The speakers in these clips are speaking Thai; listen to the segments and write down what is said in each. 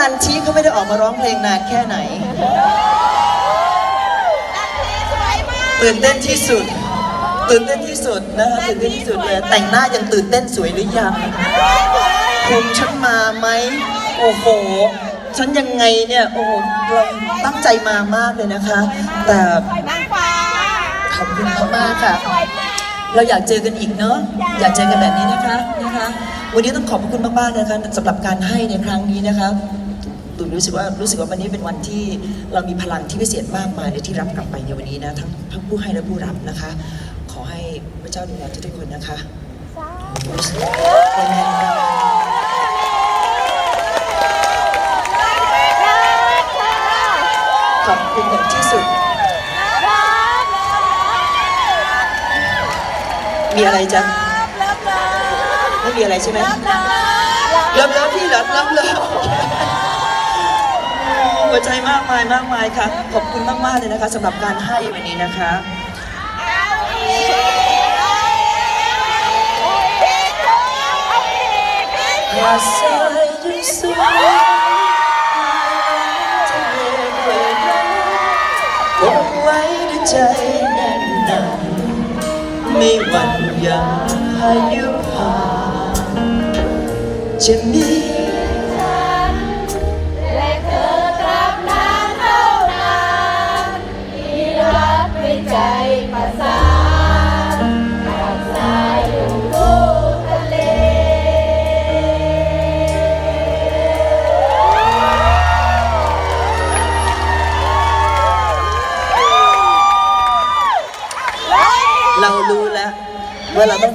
นันทีเขาไม่ได้ออกมาร้องเพลงนานแค่ไหน ตื่นเต้นที่สุด ตื่นเต้นที่สุดนะคะตื่นเต้นที่สุดเลยแต่งหน้ายังตื่นเต้นสวยหรือยังคุมฉันมาไหมโอ้โห ฉันยังไงเนี่ยโอ้โหเราตั้งใจมามากเลยนะคะ แต่นางฟ้าขอบคุณมากๆค่ะ เราอยากเจอกันอีกเนาะอยากเจอกันแบบนี้นะคะนะคะ วันนี้ต้องขอบพระคุณมากๆนะคะสำหรับการให้ในครั้งนี้นะคะ ตุนรู้สึกว่ารู้สึกว่าวันนี้เป็นวันที่เรามีพลังที่พิเศษมากมายเลยที่รับกลับไปในวันนี้นะทั้งทั้งผู้ให้และผู้รับนะคะ ขอให้พระเจ้าดูแลทุกคนนะคะขอบคุณอย่างที่สุด มีอะไรจ๊ะไม่มีอะไรใช่ไหมเลิฟเลิฟพี่เหรอเลิฟเลิฟ หัวใจมากมายมากมายค่ะ ขอบคุณมากมากเลยนะคะสำหรับการให้วันนี้นะคะหาดทรายที่สวยทะเลเปิดรักคงไว้ด้วยใจแน่นหนาไม่หวั่นยังพายุผ่านจะมี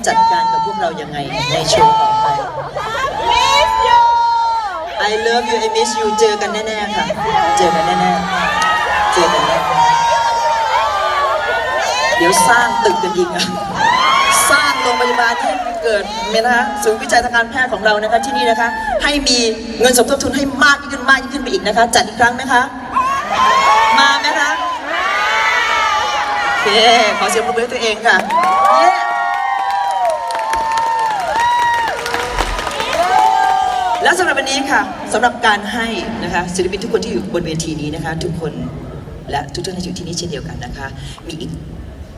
จัดการกับพวกเรายังไงในโชว์ต่อไป Miss you I love you I miss you เจอกันแน่ๆค่ะ เจอกันแน่ๆ เจอกันแน่เดี๋ยวสร้างตึกกันอีกอะสร้างโรงพยาบาลที่เกิดเมนนะคะศูนย์วิจัยทางการแพทย์ของเรานะคะที่นี่นะคะ ให้มีเงินสมทบทุนให้มากยิ่งขึ้นมากยิ่งขึ้นไปอีกนะคะ จัดอีกครั้งไหมคะ มาไหมคะโอเคขอเสียงปรบมือตัวเองค่ะเย้ และสำหรับวันนี้ค่ะสำหรับการให้นะคะศิลปินทุกคนที่อยู่บนเวทีนี้นะคะ ทุกคนและทุกท่านที่อยู่ที่นี่เช่นเดียวกันนะคะ มีอีก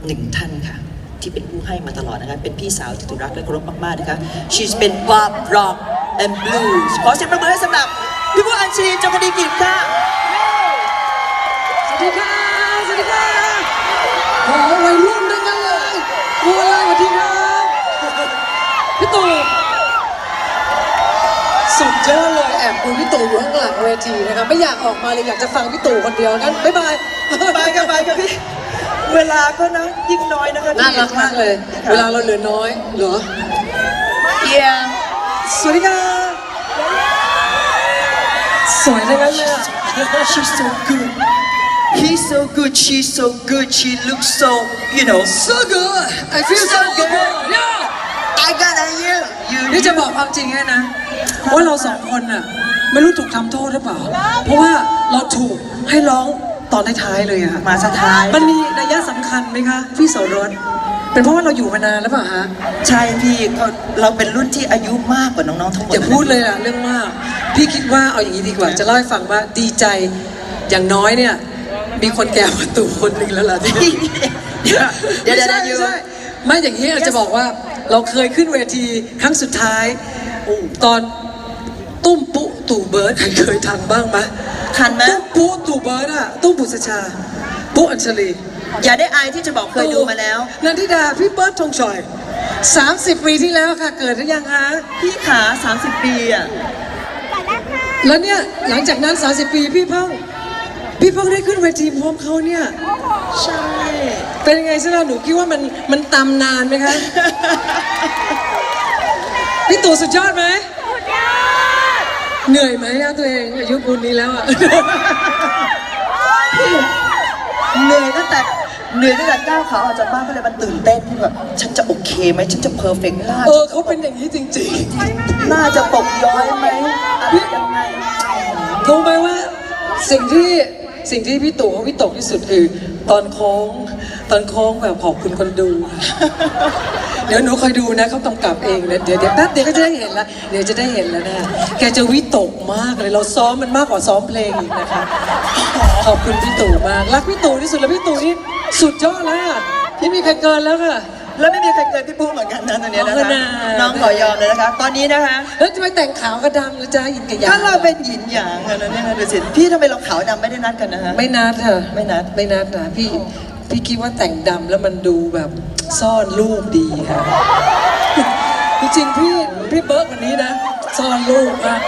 หนึ่งท่านค่ะ ที่เป็นผู้ให้มาตลอดนะคะ เป็นพี่สาวที่ถูกรักและเคารพมากๆนะคะ she's เป็น pop rock and blues ขอเสียงปรบมือให้สำหรับพี่ผู้อัญชลีจงกดีกิจค่ะสวัสดีค่ะสวัสดีค่ะโอ้วัยรุ่นด้วยกันเลย ดูพี่ตู่อยู่ข้างหลังเวทีนะคะไม่อยากออกมาเลยอยากจะฟังพี่ตู่คนเดียวงั้นบ๊ายบายไปกันไปกันพี่ เวลาก็นะยิ่งน้อยนะคะน่ารักมากเลย เวลาเราเหลือน้อยเหรอเอียสวัสดีค่ะสวยจังนั้นเลยอะ she's so good he's so good she's so good she looks so you know so good I feel so good yeah I got a you you นี่จะบอกความจริงให้นะ ว่าเราสองคนน่ะ ไม่รู้ถูกทำโทษหรือเปล่า เพราะว่าเราถูกให้ร้องตอนท้ายๆเลยอะมาสุดท้าย มันมีนัยยะสำคัญไหมคะพี่โสรสเป็นเพราะว่าเราอยู่มานานแล้วเปล่าฮะใช่พี่ก็เราเป็นรุ่นที่อายุมากกว่าน้องๆทั้งหมดอย่าพูดเลยอะเรื่องมาก พี่คิดว่าเอาอย่างนี้ดีกว่า จะเล่าให้ฟังว่าดีใจอย่างน้อยเนี่ย มีคนแก่กว่าตู่คนหนึ่งแล้วล่ะที่เดี๋ยวเดี๋ยวไม่เดี๋ยวใช่ไม่ใช่ไม่อย่างนี้เราจะบอกว่าเราเคยขึ้นเวทีครั้งสุดท้ายตอนตุ้มปุ๊ ตู่เบิร์ดใครเคยทันบ้างไหมทันไหมตุ้มปุ๊ตู่เบิร์ดอะตุ้มบุษชาปุ๊อัญชลีอย่าได้อายที่จะบอกเคยดูมาแล้วนันทิดาพี่เบิร์ดธงชัย30 ปีที่แล้วค่ะ เกิดหรือยังคะพี่ขา 30 ปีอะแล้วเนี่ยหลังจากนั้น 30 ปีพี่เพิ่งพี่เพิ่งได้ขึ้นเวทีพร้อมเขาเนี่ยใช่ เป็นยังไงซะแล้วหนูคิดว่ามันมันตำนานไหมคะ พี่ตู่สุดยอดไหม เหนื่อยไหมอะตัวเองอายุปูนนี้แล้วอะเหนื่อยตั้งแต่เหนื่อยตั้งแต่ก้าวขาออกจากบ้านก็เลยมันตื่นเต้นที่แบบฉันจะโอเคไหมฉันจะเพอร์เฟกต์หน้าเออเขาเป็นอย่างนี้จริงหน้าจะตกย้อยไหมอะไรยังไงๆรู้ไหมว่าสิ่งที่สิ่งที่พี่ตู่เขาพี่ตกที่สุดคือ ตอนโค้ง ตอนโค้งแบบขอบคุณคนดู เดี๋ยวหนูคอยดูนะเขากำกับเองนะเดี๋ยวเดี๋ยวแป๊บเดียวก็จะได้เห็นละเดี๋ยวจะได้เห็นแล้วนะแกจะวิตกมากเลยเราซ้อมมันมากกว่าซ้อมเพลงอีกนะคะขอบคุณพี่ตู่มากรักพี่ตู่ที่สุดแล้วพี่ตู่นี่สุดยอดแล้วอะพี่มีใครเกินแล้วค่ะแล้วไม่มีใครเกินพี่ปูเหมือนกันนะตอนนี้นะขอบคุณคะนะน้องขอยอมเลยนะคะ ตอนนี้นะคะแล้วทำไมแต่งขาวกระดำแล้วจ้ายินกับยาถ้าเราเป็นหยินหยางกันนะเนี่ยนะดูสิพี่ทำไมเราขาวดำไม่ได้นัดกันนะฮะไม่นัดค่ะไม่นัดไม่นัดนะพี่ พี่คิดว่าแต่งดำแล้วมันดูแบบซ่อนรูปดีค่ะจริงๆพี่พี่เบิร์กวันนี้นะ ซ่อนรูปมาก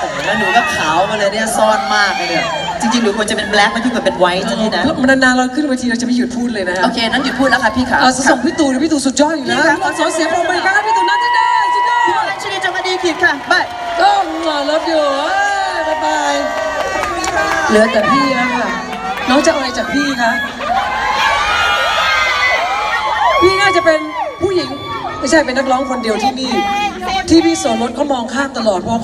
โอ้โหแล้วหนูก็ขาวมาเลยเนี่ยซ่อนมากเลยเนี่ยจริงๆหนูควรจะเป็นแบล็คไม่พี่ควรเป็นไวท์นะพี่นะมันนานๆเราขึ้นเวทีเราจะไม่หยุดพูดเลยนะฮะโอเคนั้นหยุดพูดแล้วค่ะพี่ขาเอาส่งพี่ตู่ดิพี่ตู่สุดยอดอยู่แล้วพี่ครับขอเสียงปรบมือครับพี่ตู่น่าจะได้สุดยอดชนีจะมาดีขีดค่ะบายก็หล่อเลิฟอยู่บ๊ายบายเหลือแต่พี่แล้วค่ะ น้องจะเอาอะไรจากพี่คะ พี่น่าจะเป็นผู้หญิง ไม่ใช่เป็นนักร้องคนเดียวที่นี่ ที่พี่โสรถเขามองข้ามตลอดเพราะ